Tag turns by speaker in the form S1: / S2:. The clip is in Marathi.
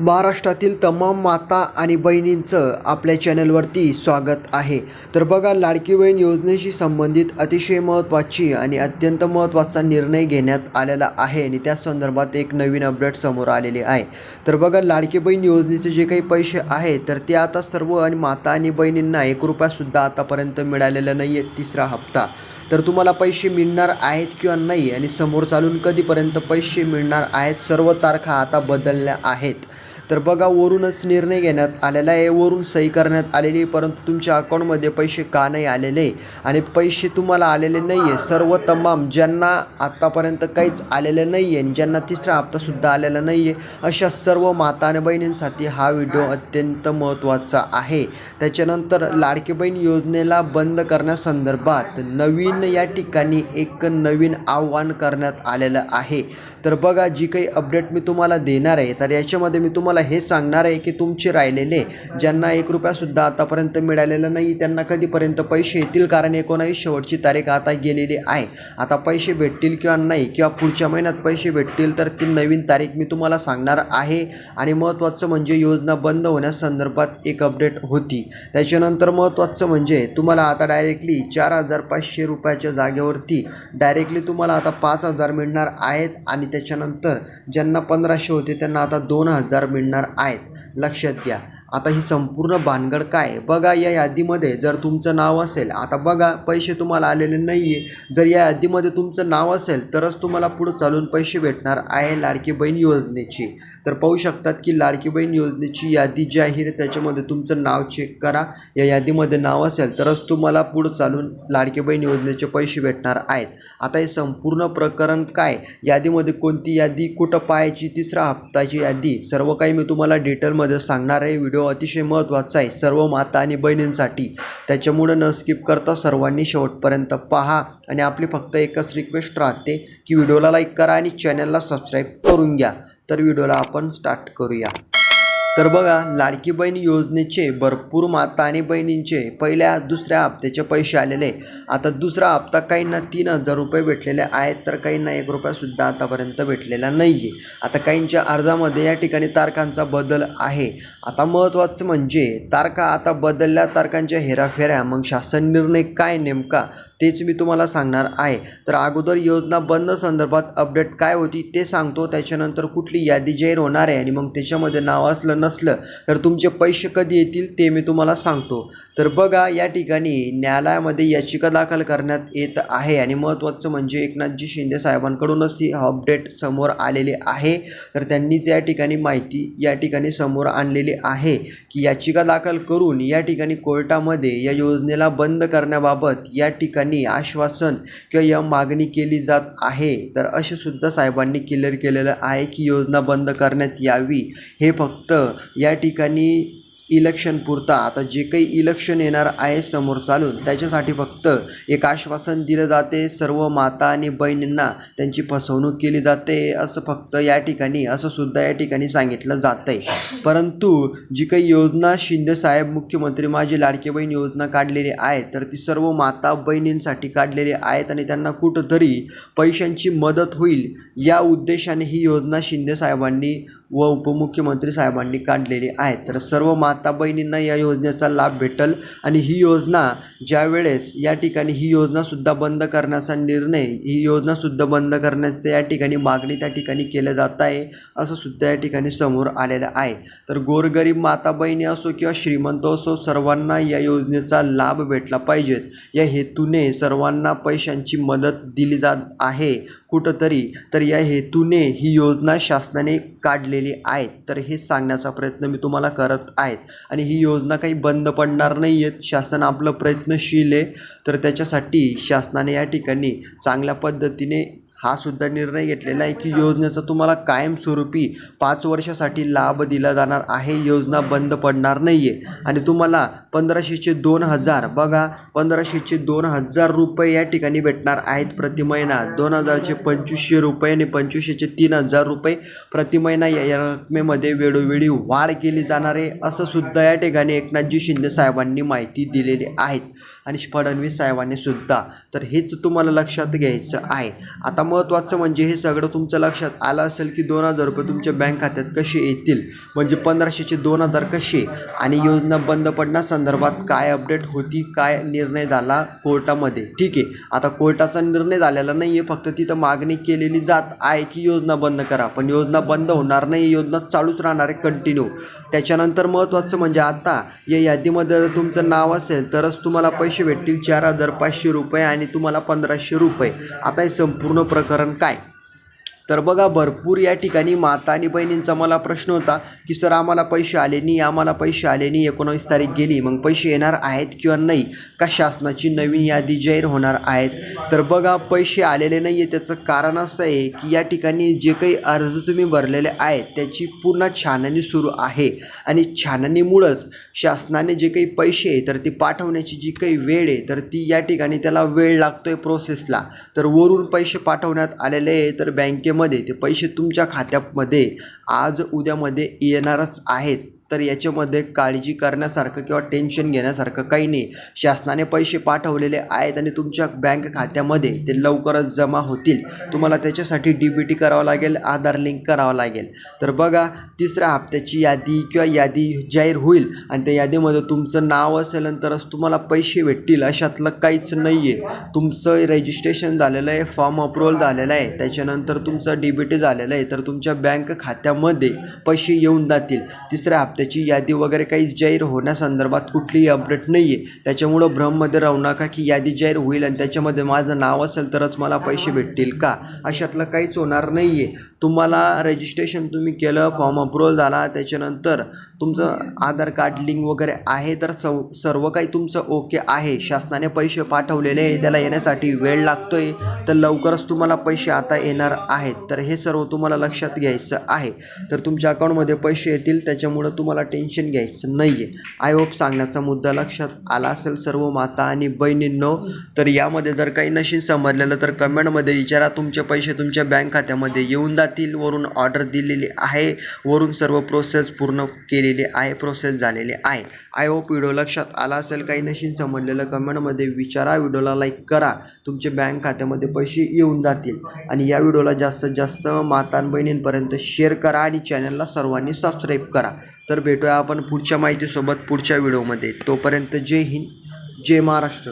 S1: महाराष्ट्रातील तमाम माता आणि बहिणींचं आपल्या चॅनलवरती स्वागत आहे. तर बघा लाडकी बहीण योजनेशी संबंधित अतिशय महत्त्वाची आणि अत्यंत महत्त्वाचा निर्णय घेण्यात आलेला आहे आणि त्या संदर्भात एक नवीन अपडेट समोर आलेले आहे. तर बघा लाडकी बहीण योजनेचे जे काही पैसे आहेत तर ते आता सर्व आणि माता आणि बहिणींना एक रुपयासुद्धा आतापर्यंत मिळालेला नाही आहे तिसरा हप्ता. तर तुम्हाला पैसे मिळणार आहेत किंवा नाही आणि समोर चालून कधीपर्यंत पैसे मिळणार आहेत सर्व तारखा आता बदलल्या आहेत. तर बघा वरूनच निर्णय घेण्यात आलेला आहे. वरून सही करण्यात आलेली आहे, परंतु तुमच्या अकाउंटमध्ये पैसे का नाही आलेले? आणि पैसे तुम्हाला आलेले नाही आहे सर्व तमाम ज्यांना आत्तापर्यंत काहीच आलेलं नाही आहे आणि ज्यांना तिसरा हप्तासुद्धा आलेला नाही आहे अशा सर्व माता आणि बहिणींसाठी हा व्हिडिओ अत्यंत महत्त्वाचा आहे. त्याच्यानंतर लाडकी बहीण योजनेला बंद करण्यासंदर्भात नवीन या ठिकाणी एक नवीन आव्हान करण्यात आलेलं आहे. तर बघा जी काही अपडेट मी तुम्हाला देणार आहे तर याच्यामध्ये मी तुम्हाला हे सांगणार आहे की तुमचे राहिलेले ज्यांना एक रुपयासुद्धा आतापर्यंत मिळालेला नाही त्यांना कधीपर्यंत पैसे येतील? कारण एकोणावीस शेवटची तारीख आता गेलेली आहे. आता पैसे भेटतील किंवा नाही किंवा पुढच्या महिन्यात पैसे भेटतील तर ती नवीन तारीख मी तुम्हाला सांगणार आहे. आणि महत्त्वाचं म्हणजे योजना बंद होण्यासंदर्भात एक अपडेट होती. त्याच्यानंतर महत्त्वाचं म्हणजे तुम्हाला आता डायरेक्टली चार हजार पाचशे रुपयाच्या जागेवरती डायरेक्टली तुम्हाला आता पाच हजार मिळणार आहेत आणि त्याच्यानंतर ज्यांना पंधराशे होते त्यांना आता दोन हजार मिळणार आहेत. लक्षात घ्या. आता ही संपूर्ण भानगड काय आहे? बघा या यादीमध्ये जर तुमचं नाव असेल आता बघा पैसे तुम्हाला आलेले नाही आहे जर या यादीमध्ये तुमचं नाव असेल तरच तुम्हाला पुढं चालून पैसे भेटणार आहे लाडकी बहीण योजनेची. तर पाहू शकतात की लाडकी बहीण योजनेची यादी जी आहे त्याच्यामध्ये तुमचं नाव चेक करा. या यादीमध्ये नाव असेल तरच तुम्हाला पुढं चालून लाडकी बहीण योजनेचे पैसे भेटणार आहेत. आता हे संपूर्ण प्रकरण काय? यादीमध्ये कोणती यादी कुठं पाहायची तिसरा हप्ताची यादी सर्व काही मी तुम्हाला डिटेलमध्ये सांगणार आहे. व्हिडिओ अतिशय महत्त्वाचा आहे. सर्व माता आणि बहिणींसाठी. त्याच्यामुळं न स्किप करता सर्वांनी शेवटपर्यंत पहा. आणि आपली फक्त एकच रिक्वेस्ट राहते की व्हिडिओला लाईक करा आणि चॅनलला सबस्क्राईब करून घ्या. तर व्हिडिओला आपण स्टार्ट करूया. तर बघा लाडकी बहीण योजनेचे भरपूर माता आणि बहिणींचे पहिल्या दुसऱ्या हप्त्याचे पैसे आलेले आता दुसरा हप्ता काहींना तीन हजार रुपये भेटलेले आहेत तर काहींना एक रुपयासुद्धा आतापर्यंत भेटलेला नाही आहे आता काहींच्या अर्जामध्ये या ठिकाणी तारखांचा बदल आहे. आता महत्त्वाचं म्हणजे तारखा आता बदलल्या तारखांच्या हेराफेऱ्या मग शासन निर्णय काय नेमका? तेच मी तुम्हाला सांगणार आहे. तर अगोदर योजना बंद संदर्भात अपडेट काय होती ते सांगतो. त्याच्यानंतर कुठली यादी जाहीर होणार आहे आणि मग त्याच्यामध्ये नाव असलं नसलं तर तुमचे पैसे कधी येतील ते मी तुम्हाला सांगतो. तर बघा या ठिकाणी न्यायालयामध्ये याचिका दाखल करण्यात येत आहे आणि महत्त्वाचं म्हणजे एकनाथजी शिंदे साहेबांकडूनच ही अपडेट समोर आलेली आहे. तर त्यांनीच या ठिकाणी माहिती या ठिकाणी समोर आणलेली आहे की याचिका दाखल करून या ठिकाणी कोर्टामध्ये या योजनेला बंद करण्याबाबत या ठिकाणी आश्वासन किंवा या मागणी केली जात आहे. तर असे सुद्धा साहेबांनी क्लिअर केलेलं आहे की योजना बंद करण्यात यावी. हे फक्त या ठिकाणी इलेक्शनपुरता आता जे काही इलेक्शन येणार आहे समोर चालून त्याच्यासाठी फक्त एक आश्वासन दिलं जाते. सर्व माता आणि बहिणींना त्यांची फसवणूक केली जाते. असं फक्त या ठिकाणी असं सुद्धा या ठिकाणी सांगितलं जातं आहे परंतु जी काही योजना शिंदे साहेब मुख्यमंत्री माझी लाडकी बहीण योजना काढलेली आहे तर ती सर्व माता बहिणींसाठी काढलेली आहेत आणि त्यांना कुठंतरी पैशांची मदत होईल या उद्देशाने ही योजना शिंदे साहेबांनी व उपमुख्यमंत्री साहेबांनी काढलेली आहे. तर सर्व माता बहिणींना या योजनेचा लाभ भेटल आणि ही योजना ज्या वेळेस या ठिकाणी ही योजनासुद्धा बंद करण्याचा निर्णय ही योजनासुद्धा बंद करण्याचं या ठिकाणी मागणी त्या ठिकाणी केलं जात आहे असं सुद्धा या ठिकाणी समोर आलेलं आहे. तर गोरगरीब माता बहिणी असो किंवा श्रीमंत असो सर्वांना या योजनेचा लाभ भेटला पाहिजेत या हेतूने सर्वांना पैशांची मदत दिली जात आहे कुठंतरी. तर या हेतूने ही योजना शासनाने काढलेली आहेत. तर हे सांगण्याचा प्रयत्न मी तुम्हाला करत आहेत. आणि ही योजना काही बंद पडणार नाही आहेत शासन आपलं प्रयत्नशील आहे. तर त्याच्यासाठी शासनाने या ठिकाणी चांगल्या पद्धतीने हा सुद्धा निर्णय घेतलेला आहे की योजनेचा तुम्हाला कायमस्वरूपी पाच वर्षासाठी लाभ दिला जाणार आहे. योजना बंद पडणार नाही आहे आणि तुम्हाला पंधराशेचे दोन हजार बघा पंधराशेचे दोन हजार रुपये या ठिकाणी भेटणार आहेत प्रति महिना. दोन हजारचे पंचवीसशे रुपये आणि पंचवीसशेचे तीन हजार रुपये प्रति महिना या रकमेमध्ये वेळोवेळी वाढ केली जाणार आहे असं सुद्धा या ठिकाणी एकनाथजी शिंदे साहेबांनी माहिती दिलेली आहेत आणि फडणवीस साहेबांनी सुद्धा. तर हेच तुम्हाला लक्षात घ्यायचं आहे. आता महत्त्वाचं म्हणजे हे सगळं तुमचं लक्षात आलं असेल की दोन हजार रुपये तुमच्या बँक खात्यात कसे येतील? म्हणजे पंधराशेचे दोन हजार कसे? आणि योजना बंद पडण्यासंदर्भात काय अपडेट होती काय निर्णय झाला कोर्टामध्ये? ठीक आहे. आता कोर्टाचा निर्णय झालेला नाही आहे फक्त तिथं मागणी केलेली जात आहे की योजना बंद करा. पण योजना बंद होणार नाही योजना चालूच राहणार आहे कंटिन्यू त्याच्यानंतर महत्त्वाचं म्हणजे आता या यादीमध्ये जर तुमचं नाव असेल तरच तुम्हाला पैसे भेटतील चार हजार पाचशे रुपये आणि तुम्हाला पंधराशे रुपये. आता हे संपूर्ण प्रकरण काय? तर बघा भरपूर या ठिकाणी माता आणि बहिणींचा मला प्रश्न होता की सर आम्हाला पैसे आले नाही आम्हाला पैसे आले नाही एकोणावीस तारीख गेली मग पैसे येणार आहेत किंवा नाही? का शासनाची नवीन यादी जाहीर होणार आहेत? तर बघा पैसे आलेले नाही आहे त्याचं कारण असं आहे की या ठिकाणी जे काही अर्ज तुम्ही भरलेले आहेत त्याची पूर्ण छाननी सुरू आहे. आणि छाननीमुळंच शासनाने जे काही पैसे आहे तर ती पाठवण्याची जी काही वेळ आहे तर ती या ठिकाणी त्याला वेळ लागतो आहे प्रोसेसला तर वरून पैसे पाठवण्यात आलेले आहे तर बँकेमध्ये ते पैसे तुमच्या खात्यामध्ये आज उद्यामध्ये येणारच आहेत. तर याच्यामध्ये काळजी करण्यासारखं किंवा टेन्शन घेण्यासारखं काही नाही. शासनाने पैसे पाठवलेले आहेत आणि तुमच्या बँक खात्यामध्ये ते लवकरच जमा होतील. तुम्हाला त्याच्यासाठी डी बी टी करावं लागेल आधार लिंक करावं लागेल. तर बघा तिसऱ्या हप्त्याची यादी किंवा यादी जाहीर होईल आणि त्या यादीमध्ये तुमचं नाव असेल तरच तुम्हाला पैसे भेटतील अशातलं काहीच नाही आहे तुमचं रजिस्ट्रेशन झालेलं आहे फॉर्म अप्रुव्हल झालेलं आहे. त्याच्यानंतर तुमचं डी बी टी झालेलं आहे. तर तुमच्या बँक खात्यामध्ये पैसे येऊन जातील. तिसऱ्या त्याची यादी वगैरे काही जाहीर होण्यासंदर्भात कुठलीही अपडेट नाही आहे त्याच्यामुळं भ्रममध्ये राहू नका की यादी जाहीर होईल आणि त्याच्यामध्ये माझं नाव असेल तरच मला पैसे भेटतील का? अशातलं काहीच होणार नाही आहे तुम्हाला रजिस्ट्रेशन तुम्ही केलं फॉर्म अप्रुव्हल झाला त्याच्यानंतर तुमचं आधार कार्ड लिंक वगैरे आहे तर सव सर्व काही तुमचं ओके आहे. शासनाने पैसे पाठवलेले आहे त्याला येण्यासाठी वेळ लागतो आहे तर लवकरच तुम्हाला पैसे आता येणार आहेत. तर हे सर्व तुम्हाला लक्षात घ्यायचं आहे. तर तुमच्या अकाउंटमध्ये पैसे येतील त्याच्यामुळं तुम्हाला टेन्शन घ्यायचं नाही आहे आय होप सांगण्याचा मुद्दा लक्षात आला असेल सर्व माता आणि बहिणींनो तर यामध्ये जर काही नशीन समजलेलं तर कमेंटमध्ये विचारा. तुमचे पैसे तुमच्या बँक खात्यामध्ये येऊन जातील वरून ऑर्डर दिलेली आहे. वरून सर्व प्रोसेस पूर्ण केलेली आहे प्रोसेस झालेली आहे. आय होप व्हिडिओ लक्षात आला असेल. काही नशीन समजलेलं कमेंटमध्ये विचारा. व्हिडिओला लाईक करा. तुमचे बँक खात्यामध्ये पैसे येऊन जातील. आणि या व्हिडिओला जास्तीत जास्त माता बहिणींपर्यंत शेअर करा आणि चॅनलला सर्वांनी सबस्क्राईब करा. तर भेटूया आपण पुढच्या माहितीसोबत पुढच्या व्हिडिओमध्ये तोपर्यंत जय हिंद जय महाराष्ट्र.